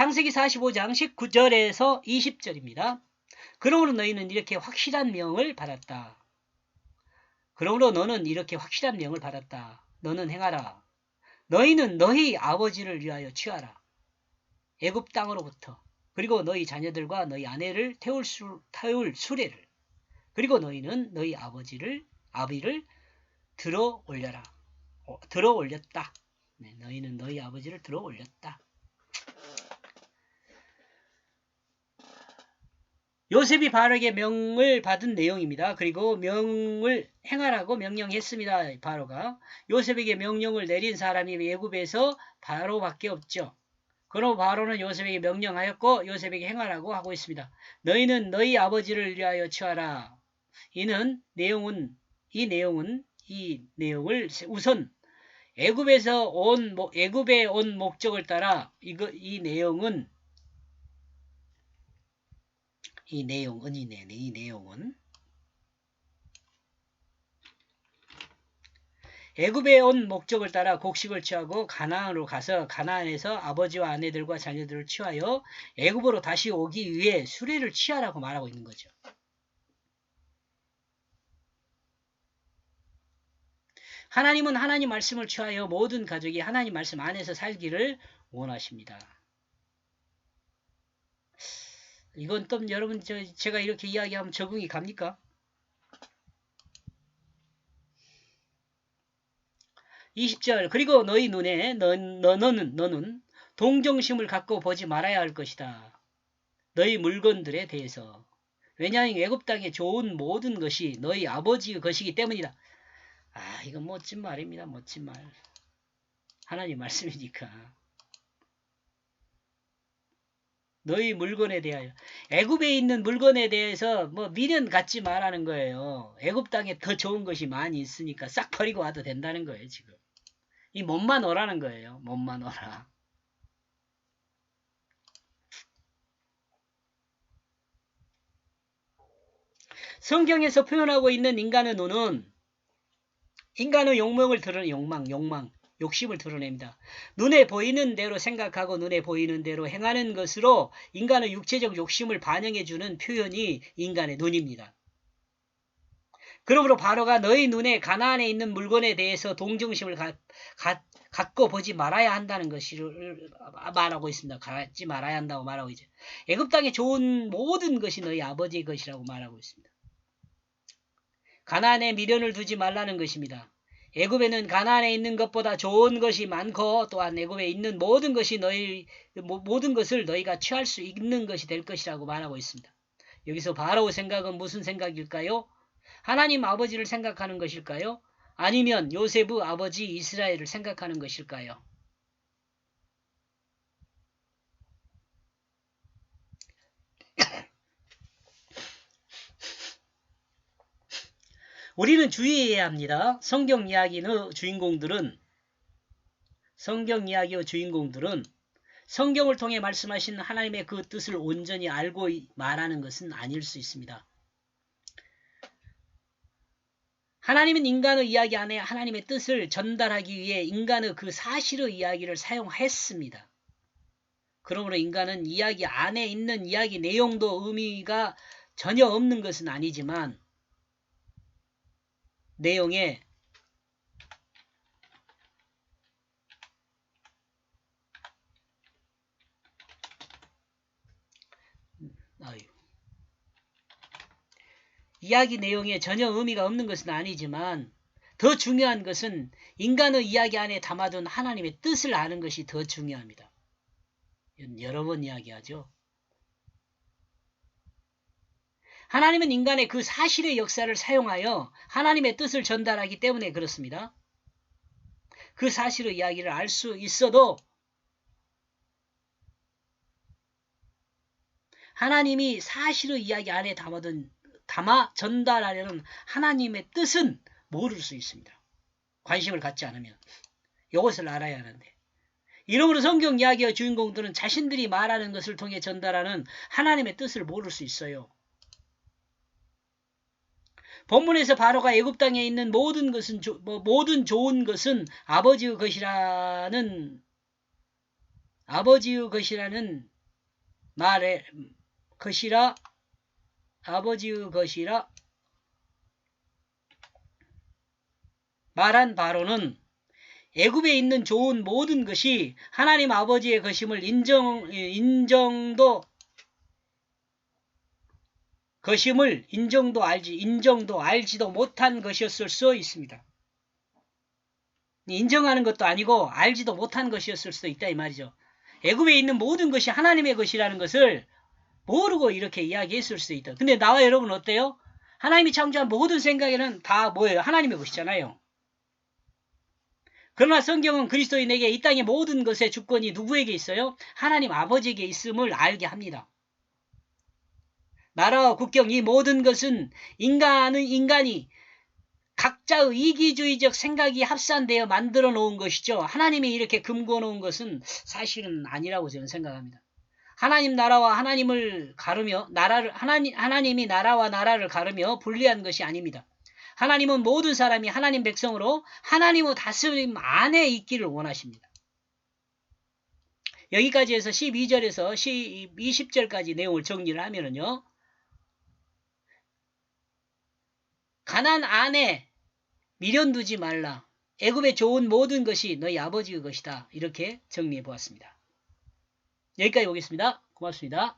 창세기 45장 19절에서 20절입니다. 그러므로 너희는 이렇게 확실한 명을 받았다. 그러므로 너는 이렇게 확실한 명을 받았다. 너는 행하라. 너희는 너희 아버지를 위하여 취하라. 애굽 땅으로부터 그리고 너희 자녀들과 너희 아내를 태울 수 태울 수레를 그리고 너희는 너희 아버지를 아비를 들어 올려라. 어, 들어 올렸다. 네, 너희는 너희 아버지를 들어 올렸다. 요셉이 바로에게 명을 받은 내용입니다. 그리고 명을 행하라고 명령했습니다. 바로가 요셉에게 명령을 내린 사람이 애굽에서 바로밖에 없죠. 그러므로 바로는 요셉에게 명령하였고 요셉에게 행하라고 하고 있습니다. 너희는 너희 아버지를 위하여 취하라. 이는 내용은 이 내용은 이 내용을 우선 애굽에서 온 목- 애굽에 온 목적을 따라 이거 이 내용은 이 내용 은 이, 내, 이 내용은 애굽에 온 목적을 따라 곡식을 취하고 가나안으로 가서 가나안에서 아버지와 아내들과 자녀들을 취하여 애굽으로 다시 오기 위해 수레를 취하라고 말하고 있는 거죠. 하나님은 하나님 말씀을 취하여 모든 가족이 하나님 말씀 안에서 살기를 원하십니다. 이건 또 여러분 저, 제가 이렇게 이야기하면 적응이 갑니까? 20절 그리고 너희 눈에 너, 너, 너는 너는 동정심을 갖고 보지 말아야 할 것이다. 너희 물건들에 대해서 왜냐하면 애굽 땅에 좋은 모든 것이 너희 아버지의 것이기 때문이다. 아 이건 멋진 말입니다. 멋진 말. 하나님 말씀이니까. 너희 물건에 대하여 애굽에 있는 물건에 대해서 뭐 미련 갖지 말라는 거예요. 애굽 땅에 더 좋은 것이 많이 있으니까 싹 버리고 와도 된다는 거예요, 지금. 이 몸만 오라는 거예요. 몸만 오라. 성경에서 표현하고 있는 인간의 눈은 인간의 욕망을 드러내 욕망, 욕망, 욕심을 드러냅니다. 눈에 보이는 대로 생각하고 눈에 보이는 대로 행하는 것으로 인간의 육체적 욕심을 반영해주는 표현이 인간의 눈입니다. 그러므로 바로가 너희 눈에 가나안에 있는 물건에 대해서 동정심을 가, 가, 갖고 보지 말아야 한다는 것을 말하고 있습니다. 갖지 말아야 한다고 말하고 있죠. 애굽 땅에 좋은 모든 것이 너희 아버지의 것이라고 말하고 있습니다. 가나안에 미련을 두지 말라는 것입니다. 애굽에는 가나안에 있는 것보다 좋은 것이 많고 또한 애굽에 있는 모든 것이 너희 모든 것을 너희가 취할 수 있는 것이 될 것이라고 말하고 있습니다. 여기서 바로 생각은 무슨 생각일까요? 하나님 아버지를 생각하는 것일까요? 아니면 요셉의 아버지 이스라엘을 생각하는 것일까요? 우리는 주의해야 합니다. 성경 이야기의 주인공들은 성경 이야기의 주인공들은 성경을 통해 말씀하신 하나님의 그 뜻을 온전히 알고 말하는 것은 아닐 수 있습니다. 하나님은 인간의 이야기 안에 하나님의 뜻을 전달하기 위해 인간의 그 사실의 이야기를 사용했습니다. 그러므로 인간은 이야기 안에 있는 이야기 내용도 의미가 전혀 없는 것은 아니지만 내용에. 이야기 내용에 전혀 의미가 없는 것은 아니지만 더 중요한 것은 인간의 이야기 안에 담아둔 하나님의 뜻을 아는 것이 더 중요합니다. 여러 번 이야기하죠. 하나님은 인간의 그 사실의 역사를 사용하여 하나님의 뜻을 전달하기 때문에 그렇습니다. 그 사실의 이야기를 알 수 있어도 하나님이 사실의 이야기 안에 담아둔 담아 전달하려는 하나님의 뜻은 모를 수 있습니다. 관심을 갖지 않으면 이것을 알아야 하는데 이러므로 성경 이야기의 주인공들은 자신들이 말하는 것을 통해 전달하는 하나님의 뜻을 모를 수 있어요. 본문에서 바로가 애굽 땅에 있는 모든 것은 조, 뭐, 모든 좋은 것은 아버지의 것이라는 아버지의 것이라는 말의 것이라 아버지의 것이라 말한 바로는 애굽에 있는 좋은 모든 것이 하나님 아버지의 것임을 인정 인정도 것임을 인정도 알지 인정도 알지도 못한 것이었을 수 있습니다. 인정하는 것도 아니고 알지도 못한 것이었을 수도 있다 이 말이죠. 애굽에 있는 모든 것이 하나님의 것이라는 것을 모르고 이렇게 이야기했을 수 있다. 근데 나와 여러분 어때요? 하나님이 창조한 모든 생각에는 다 뭐예요? 하나님의 것이잖아요. 그러나 성경은 그리스도인에게 이 땅의 모든 것의 주권이 누구에게 있어요? 하나님 아버지에게 있음을 알게 합니다. 나라와 국경 이 모든 것은 인간은 인간이 각자의 이기주의적 생각이 합산되어 만들어 놓은 것이죠. 하나님이 이렇게 금고 놓은 것은 사실은 아니라고 저는 생각합니다. 하나님 나라와 하나님을 가르며 나라를 하나님 하나님이 나라와 나라를 가르며 분리한 것이 아닙니다. 하나님은 모든 사람이 하나님 백성으로 하나님의 다스림 안에 있기를 원하십니다. 여기까지 해서 12절에서 20절까지 내용을 정리를 하면은요. 가난 안에 미련 두지 말라. 애굽의 좋은 모든 것이 너희 아버지의 것이다. 이렇게 정리해 보았습니다. 여기까지 오겠습니다. 고맙습니다.